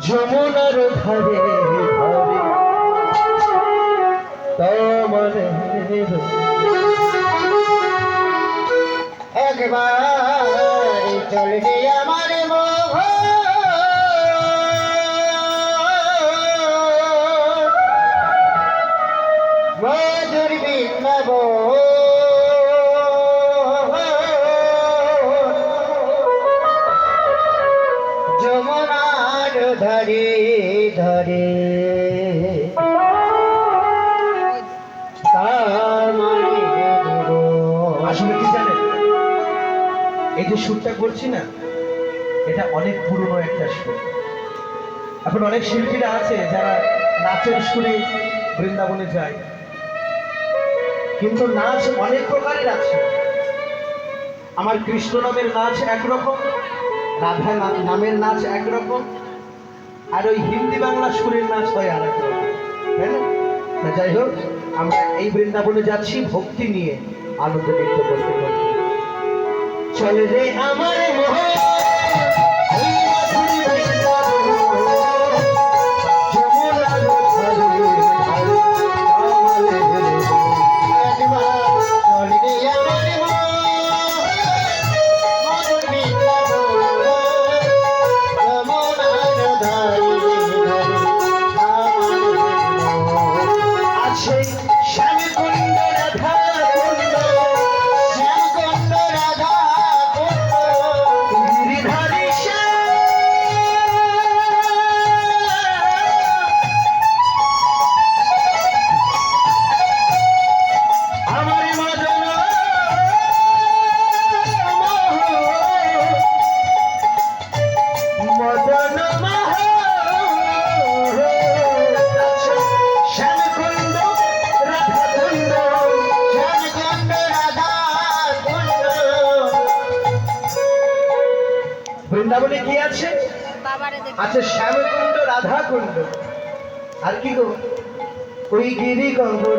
যমুনার ধারে ধারে। তমনের একবার চলবে ধরে ধরে। এই যে সুরটা করছি না, এটা অনেক পুরনো একটা সুর। এখন অনেক শিল্পীরা আছে যারা নাচের সুরে বৃন্দাবনে যায়। কিন্তু নাচ অনেক প্রকারের আছে। আমার কৃষ্ণ নামের নাচ একরকম রাধা নামের নাচ একরকম আর ওই হিন্দি বাংলা সুরের নাচ হয় আর একটা। যাই হোক, আমরা এই বৃন্দাবনে যাচ্ছি ভক্তি নিয়ে আনন্দ নৃত্য করতে চলে রে আমার মোহ। বৃন্দাবনে কি আছে? আছে শ্যামকুণ্ড রাধাকুণ্ড। আর কি গো? ওই গিরি গঙ্গর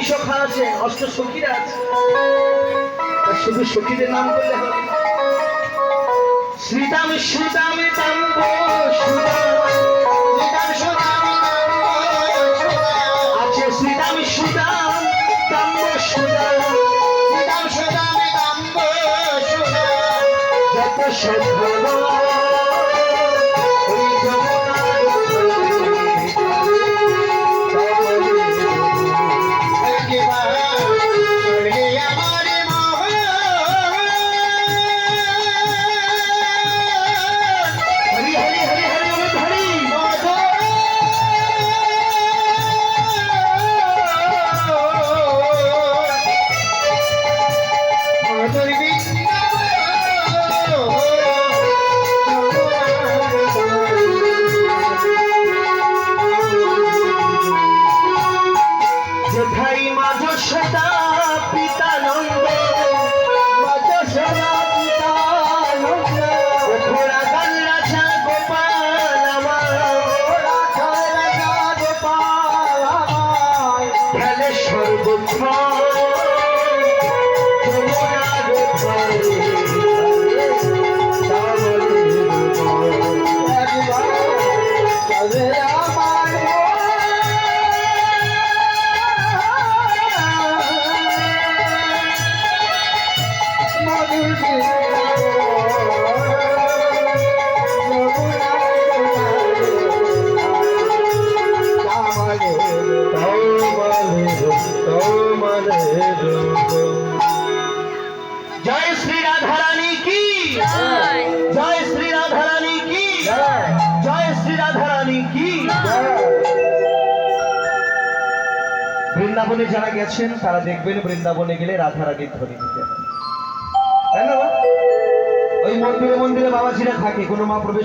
আছে বিশখা আছে অষ্ট সখীরা আছে শুধু সখীদের নাম করলে হবে আছে শ্রীদাম সুদাম তাম্ব সুদাম, যত সদ্ভাব the smile. The one বৃন্দাবনে যারা গেছেন, তারা দেখবেন বৃন্দাবনে গেলে রাধারানীর ধ্বনি দিতে তাই না ওই মন্দিরে মন্দিরে বাবাজিরা থাকে, কোনো মা প্রবেশ